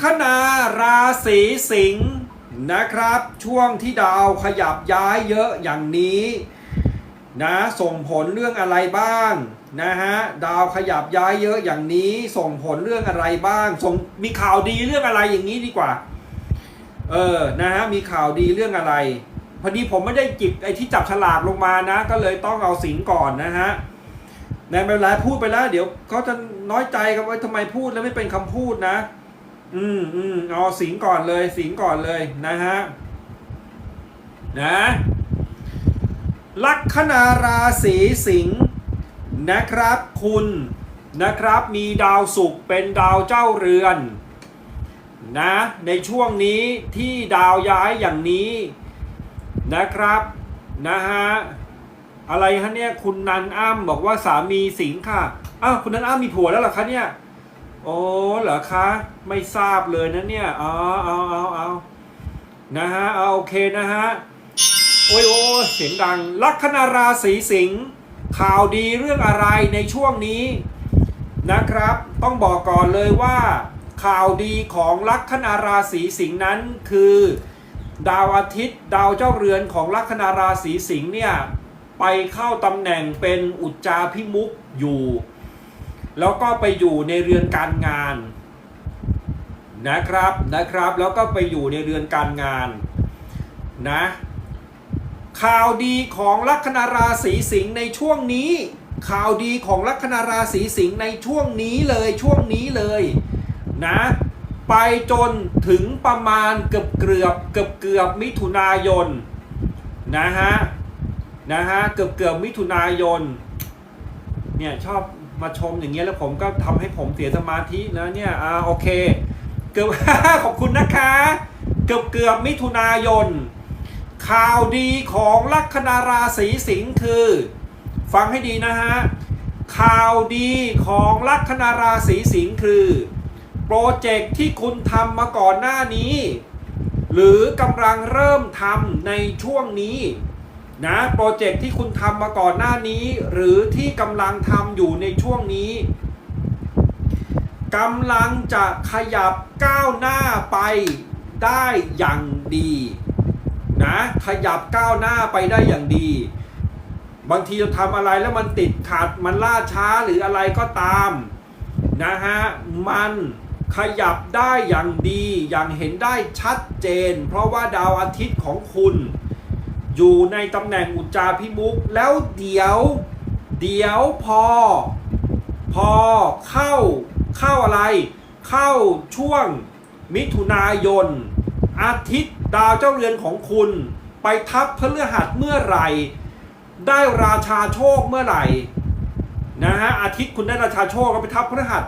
คนาราศีสิงห์นะครับ ช่วงที่ดาวขยับย้ายเยอะอย่างนี้นะส่งผลเรื่องอะไรบ้างนะฮะดาวขยับย้ายเยอะอย่างนี้ส่งผลเรื่องอะไรบ้างส่งมีข่าวดีเรื่องอะไรอย่างนี้ดีกว่าเออนะฮะมีข่าวดีเรื่องอะไร พอดีผมไม่ได้จิบไอ้ที่จับฉลากลงมานะ ก็เลยต้องเอาสิงห์ก่อนนะฮะในเวลาพูดไปแล้ว เดี๋ยวเขาจะน้อยใจกันว่าทำไมพูดแล้วไม่เป็นคำพูดนะ อืมอืมเอาสิงก่อนเลยสิงก่อนเลยนะฮะนะลัคนาราศีสิงห์นะครับคุณนะครับมีดาวศุกร์เป็นดาวเจ้าเรือนนะในช่วงนี้ที่ดาวย้ายอย่างนี้นะครับนะฮะอะไรฮะเนี่ยคุณนันอ้ำบอกว่าสามีสิงค่ะอ้าวคุณนันอ้ำมีผัวแล้วเหรอคะเนี่ย โอ้เหรอคะ ไม่ทราบเลยนะเนี่ย อ๋อเอาเอาเอานะฮะเอาโอเคนะฮะ โอ้ยโอ้เสียงดัง ลัคนาราศีสิงห์ข่าวดีเรื่องอะไรในช่วงนี้นะครับ ต้องบอกก่อนเลยว่า ข่าวดีของลัคนาราศีสิงห์นั้นคือ ดาวอาทิตย์ ดาวเจ้าเรือนของลัคนาราศีสิงห์เนี่ยไปเข้าตำแหน่งเป็นอุจจาพิมุกอยู่ แล้วก็ไปอยู่ในเรือนการงานนะครับนะครับแล้วก็ไปอยู่ในเรือนการงานนะข่าวดีของลัคนาราศีสิงห์ในช่วงนี้ ข่าวดีของลัคนาราศีสิงห์ในช่วงนี้เลยช่วงนี้เลยนะไปจนถึงประมาณเกือบเกือบเกือบเกือบมิถุนายนนะฮะนะฮะเกือบเกือบมิถุนายนเนี่ยชอบ มาชมอย่างเงี้ยแล้วผมก็ทำให้ผมเสียสมาธินะเนี่ยอ่าโอเค เกือบขอบคุณนะคะ เกือบเกือบมิถุนายน ข่าวดีของลัคนาราศีสิงห์คือ ฟังให้ดีนะฮะ ข่าวดีของลัคนาราศีสิงห์คือ โปรเจกต์ที่คุณทำมาก่อนหน้านี้ หรือกำลังเริ่มทำในช่วงนี้ นะโปรเจกต์ที่คุณทำมาก่อนหน้านี้ หรือที่กำลังทำอยู่ในช่วงนี้กำลังจะขยับก้าวหน้าไปได้อย่างดีนะขยับก้าวหน้าไปได้อย่างดี บางทีเราทำอะไรแล้วมันติดขัดมันล่าช้าหรืออะไรก็ตามนะฮะมันขยับได้อย่างดีอย่างเห็นได้ชัดเจน เพราะว่าดาวอาทิตย์ของคุณ อยู่ในตำแหน่งอุจจาพิมุกแล้วเดี๋ยว เดี๋ยวพอ พอเข้าเข้าอะไร เข้าช่วงมิถุนายน อาทิตย์ดาวเจ้าเรือนของคุณ ไปทับพฤหัสเมื่อไหร่ ได้ราชาโชคเมื่อไหร่นะฮะอาทิตย์คุณได้ราชาโชคก็ไปทับพฤหัส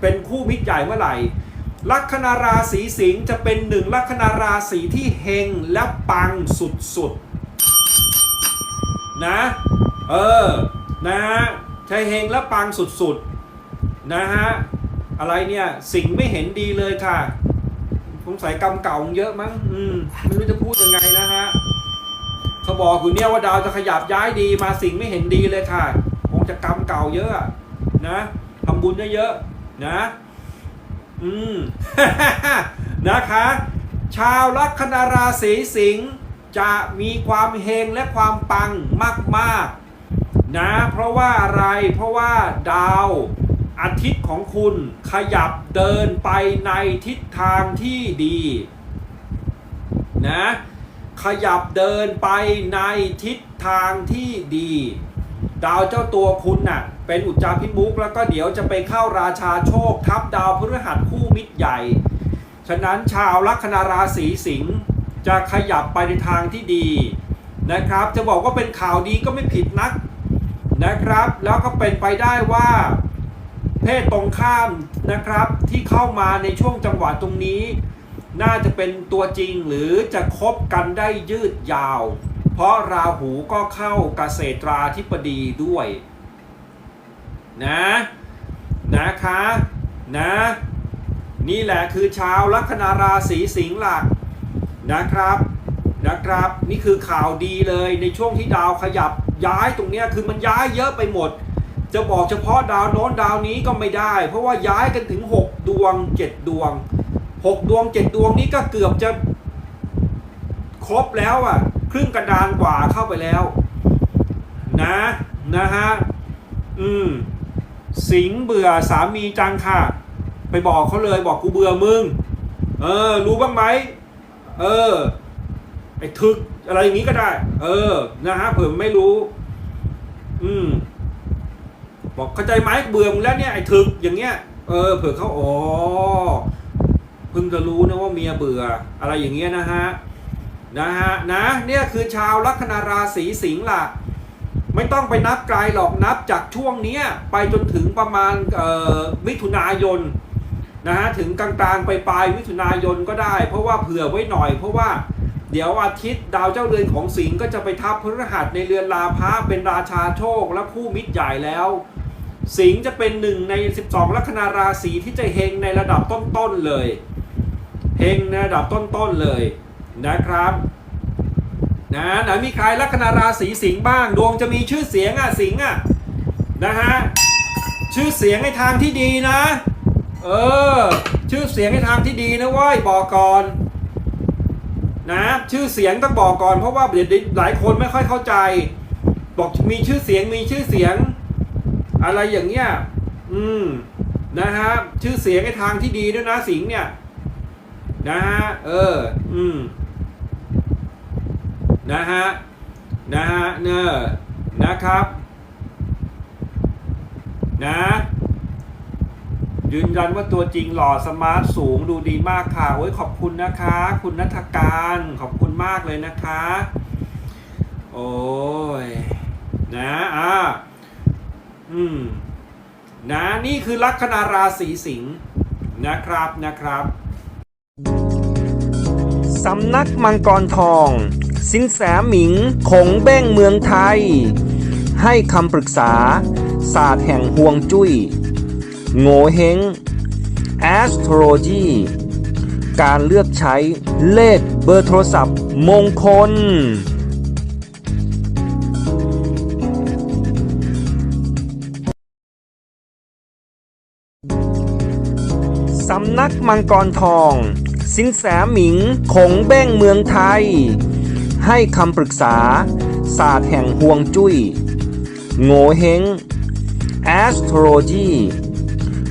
เป็นคู่มิตรใหญ่เมื่อไหร่ลัคนาราศีสิงห์จะเป็นหนึ่งลัคนาราศีที่เฮงและปังสุดๆ นะ เออ นะฮะใช่เฮงและปังสุดๆ นะฮะ อะไรเนี่ย สิ่งไม่เห็นดีเลยค่ะสงสัยกรรมเก่าเยอะมั้ง อืม ไม่รู้จะพูดยังไงนะฮะเขาบอกอยู่เนี่ยว่าดาวจะขยับย้ายดีมาสิ่งไม่เห็นดีเลยค่ะ คงจะกรรมเก่าเยอะอะนะทำบุญเยอะๆ นะ อืม นะคะ ชาวลัคนาราศีสิงห์ จะมีความเฮงและความปังมากๆนะเพราะว่าอะไรเพราะว่าดาวอาทิตย์ของคุณขยับเดินไปในทิศทางที่ดีนะขยับเดินไปในทิศทางที่ดี ดาวเจ้าตัวคุณน่ะเป็นอุจจาพิมุกแล้วก็เดี๋ยวจะไปเข้าราชาโชคทับดาวพฤหัสคู่มิตรใหญ่ ฉะนั้นชาวลัคนาราศีสิงห์ จะขยับไปในทางที่ดีนะครับ จะบอกว่าเป็นข่าวดีก็ไม่ผิดนักนะครับ แล้วก็เป็นไปได้ว่า เพศตรงข้ามนะครับที่เข้ามาในช่วงจังหวะตรงนี้ น่าจะเป็นตัวจริงหรือจะคบกันได้ยืดยาว เพราะราหูก็เข้าเกษตราธิบดีด้วย นะนะคะนะนี่แหละคือชาวลัคนาราศีสิงห์หลัก นะครับนะครับ นี่คือข่าวดีเลยในช่วงที่ดาวขยับย้ายตรงนี้คือมันย้ายเยอะไปหมด จะบอกเฉพาะดาวโน้นดาวนี้ก็ไม่ได้ เพราะว่าย้ายกันถึง 6 ดวง 7 ดวงหกดวงเจ็ดดวงนี้ก็เกือบจะครบแล้วอะครึ่งกระดานกว่าเข้าไปแล้ว นะนะฮะอืมสิงเบื่อสามีจังค่ะ ไปบอกเขาเลยบอกกูเบื่อมึง เออ รู้บ้างไหม เออ ไอ้ทึกอะไรอย่างนี้ก็ได้ เออ นะฮะเผื่อไม่รู้ อืม บอกเข้าใจไหมเบื่อมึงแล้วเนี่ยไอ้ถึกอย่างเงี้ย เออ เผื่อเขาอ๋อเพิ่งจะรู้นะว่าเมียเบื่อ อะไรอย่างเงี้ยนะฮะ นะฮะ นะ เนี่ยคือชาวลัคนาราศีสิงห์ล่ะ ไม่ต้องไปนับไกลหรอกนับจากช่วงเนี้ย ไปจนถึงประมาณมิถุนายน นะฮะถึงกลางๆไปปลายมิถุนายนก็ได้ เพราะว่าเผื่อไว้หน่อย เพราะว่าเดี๋ยวอาทิตย์ดาวเจ้าเรือนของสิงห์ก็จะไปทับพฤหัสในเรือนลาภะเป็นราชาโชคและคู่มิตรใหญ่แล้ว สิงห์จะเป็นหนึ่งใน 12 ลัคนาราศีที่จะเฮงในระดับต้นๆเลยเฮงในระดับต้นๆเลยนะครับนะไหนมีใครลัคนาราศีสิงห์บ้าง ดวงจะมีชื่อเสียงอะสิงห์อะนะฮะชื่อเสียงในทางที่ดีนะ เออ ชื่อเสียงในทางที่ดีนะว้ยบอกก่อนนะชื่อเสียงต้องบอกก่อนเพราะว่าเดี๋ยวหลายคนไม่ค่อยเข้าใจ บอกมีชื่อเสียงมีชื่อเสียง อะไรอย่างเงี้ยอืมนะฮะชื่อเสียงในทางที่ดีด้วยนะสิงเนี่ยนะฮะเออ อืมนะฮะนะฮะเนอนะครับ นะ ยืนยันว่าตัวจริงหล่อสมาร์ทสูงดูดีมากค่ะโอ้ยขอบคุณนะคะ คุณนัทการขอบคุณมากเลยนะคะ โอ้ยนะอ่าอืมนะนี่คือลัคนาราศีสิงห์นะครับนะครับสำนักมังกรทอง สินแสหมิงคงเบ้งเมืองไทย ให้คำปรึกษาศาสตร์แห่งห่วงจุย้ย โง่เฮง astrology การเลือกใช้เลขเบอร์โทรศัพท์มงคล สำนักมังกรทอง สินแสหมิงคงเบ้งเมืองไทย ให้คำปรึกษา ศาสตร์แห่งห่วงจุย้ย โง่เฮง astrology